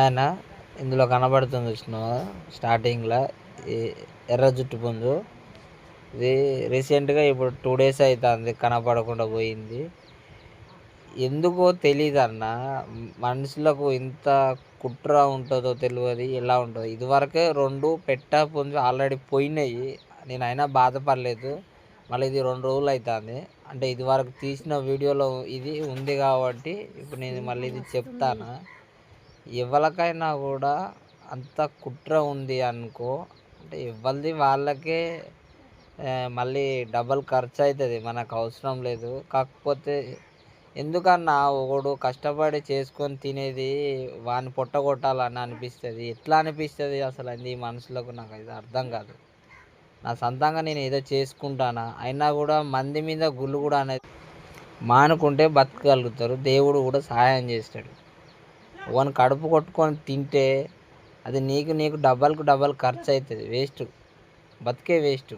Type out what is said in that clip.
ఆయన ఇందులో కనబడుతుంది చూసినావా? స్టార్టింగ్లో ఎర్ర జుట్టు పుంజు. ఇది రీసెంట్గా ఇప్పుడు టూ డేస్ అవుతుంది కనపడకుండా పోయింది. ఎందుకో తెలియదు అన్న మనుషులకు ఇంత కుట్ర ఉంటుందో తెలియదు ఎలా ఉంటుందో. ఇదివరకే రెండు పెట్ట పుంజు ఆల్రెడీ పోయినాయి. నేను అయినా బాధపడలేదు. మళ్ళీ ఇది రెండు రోజులు అవుతుంది అంటే ఇదివరకు తీసిన వీడియోలో ఇది ఉంది కాబట్టి ఇప్పుడు నేను మళ్ళీ ఇది చెప్తాను? ఎవరికైనా కూడా అంత కుట్ర ఉంది అనుకో అంటే ఎవరిది వాళ్ళకే మళ్ళీ డబల్ ఖర్చు అవుతుంది మనకు అవసరం లేదు. కాకపోతే ఎందుకన్నా ఒకడు కష్టపడి చేసుకొని తినేది వాని పొట్టగొట్టాలని అనిపిస్తుంది. ఎట్లా అనిపిస్తుంది అసలు అది ఈ మనుషులకు? నాకు అది అర్థం కాదు. నా సొంతంగా నేను ఏదో చేసుకుంటానా? అయినా కూడా మంది మీద గుళ్ళు కూడా అనేది మానుకుంటే బతకగలుగుతారు. దేవుడు కూడా సహాయం చేస్తాడు. వన్ కడుపు కొట్టుకొని తింటే అది నీకు నీకు డబల్కు డబల్ ఖర్చు అవుతుంది వేస్ట్. బతికే వేస్ట్.